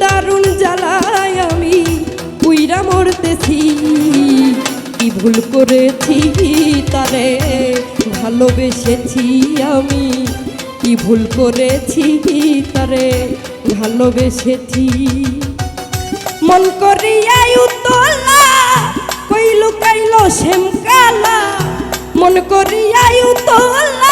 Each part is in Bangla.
দারুণ জ্বালায় আমি পুইরা মরতেছি। কি ভুল করেছি তারে ভালোবেসেছি আমি? কি ভুল করেছি তারে ভালোবেসেছি? মন করিয়াই উতলা কই লুকাইল শ্যামকালা মন করিয়াই উতলা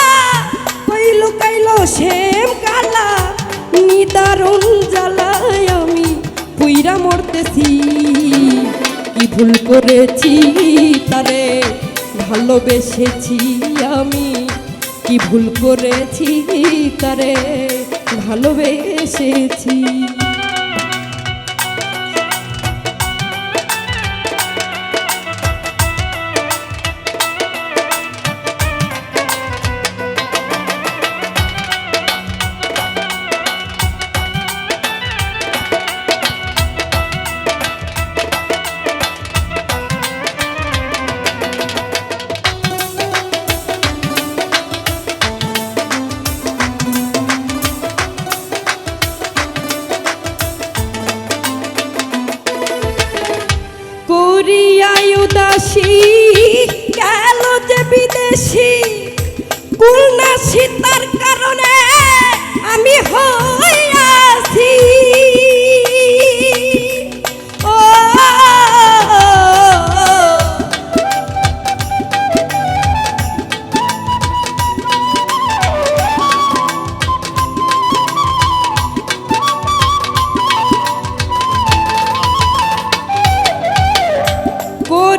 নিদারুণ জ্বালায় আমি পুইরা মরতেছি। কি ভুল করেছি তারে ভালোবেসেছি আমি? কি ভুল করেছি তারে ভালোবেসেছি? উদাসী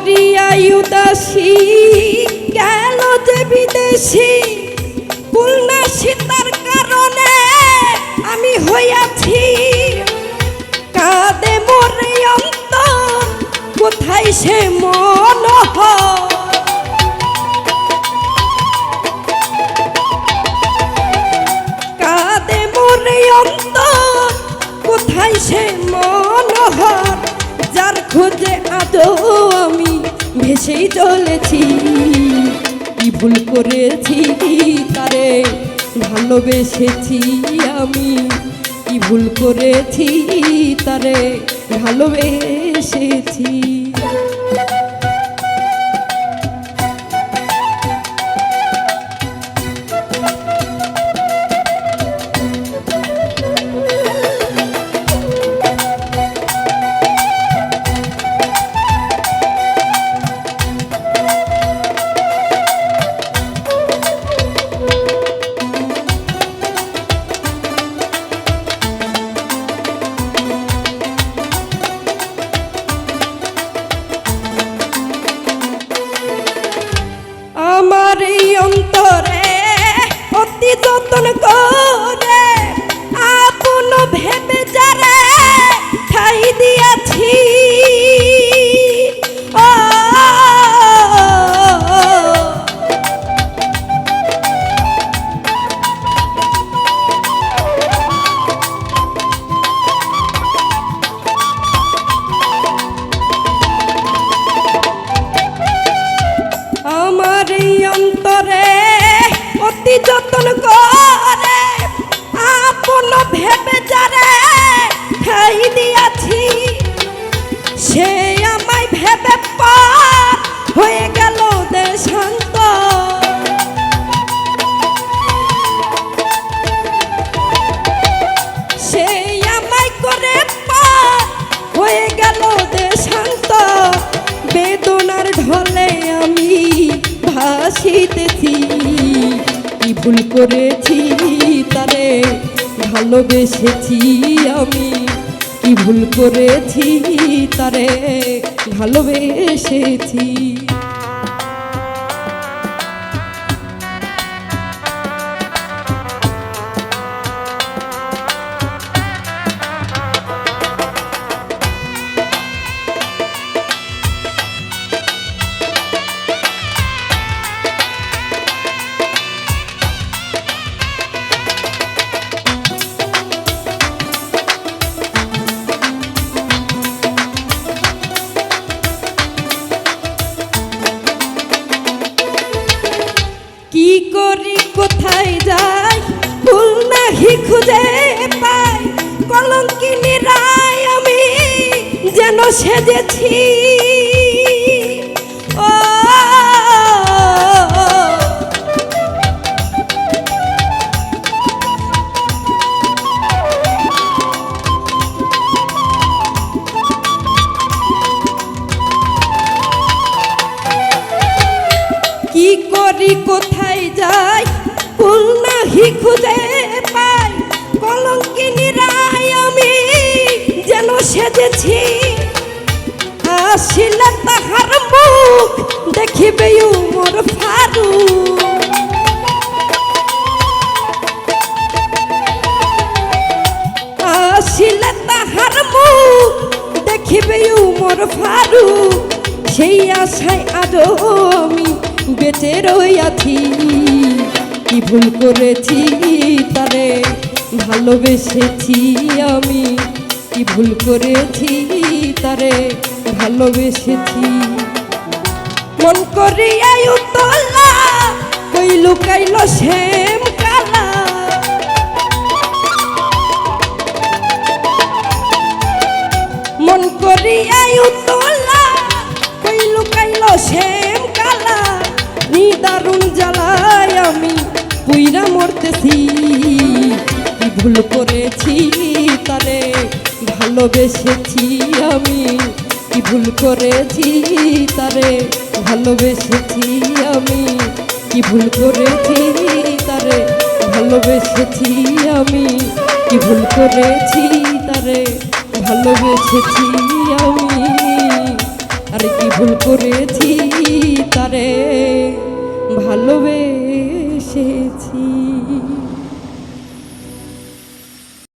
করিয়াই উদাসী, গেল যে বিদেশি। পুলনা সীতার কারণে আমি হইয়াছি। কাঁদে মরে অন্তর, কোথায় সে মন হয় কোথায় সে মনোহর? যার খোঁজে আদৌ আমি ভেসেই চলেছি। কি ভুল করেছি তারে ভালোবেসেছি আমি? কি ভুল করেছি তারে ভালোবেসেছি? Dale, ভাসিতেছি কি ভুল করেছি তারে ভালোবেসেছি আমি? কি ভুল করেছি তারে ভালোবেসেছি? খুঁজে পাই আমি যেন সেজেছি। কি করি কোথায় যাই ফুল নাহি খুঁজে সেজেছি। আসিলে তাহার মুখ দেখিবে মোর ফারু আসিলে তাহার মুখ দেখিবে মোর ফারু সেই আশায় আজও আমি বেঁচে রইয়াছি। কি ভুল করেছি তারে ভালোবেসেছি আমি? কি ভুল করেছি তারে ভালোবেসেছি? মন করিয়াই উতলা, কই লুকাইল শ্যাম কালা? মন করিয়াই উতলা, কই লুকাইল শ্যাম কালা? নিদারুণ জ্বালায় আমি পুইরা মরতেছি। ভুল করেছি তারে ভালোবেসেছি আমি। কি ভুল করেছি তারে ভালোবেসেছি আমি। কি ভুল করেছি তারে ভালোবেসেছি আমি। কি ভুল করেছি তারে ভালোবেসেছি আমি। আরে কি ভুল করেছি তারে ভালোবেসেছি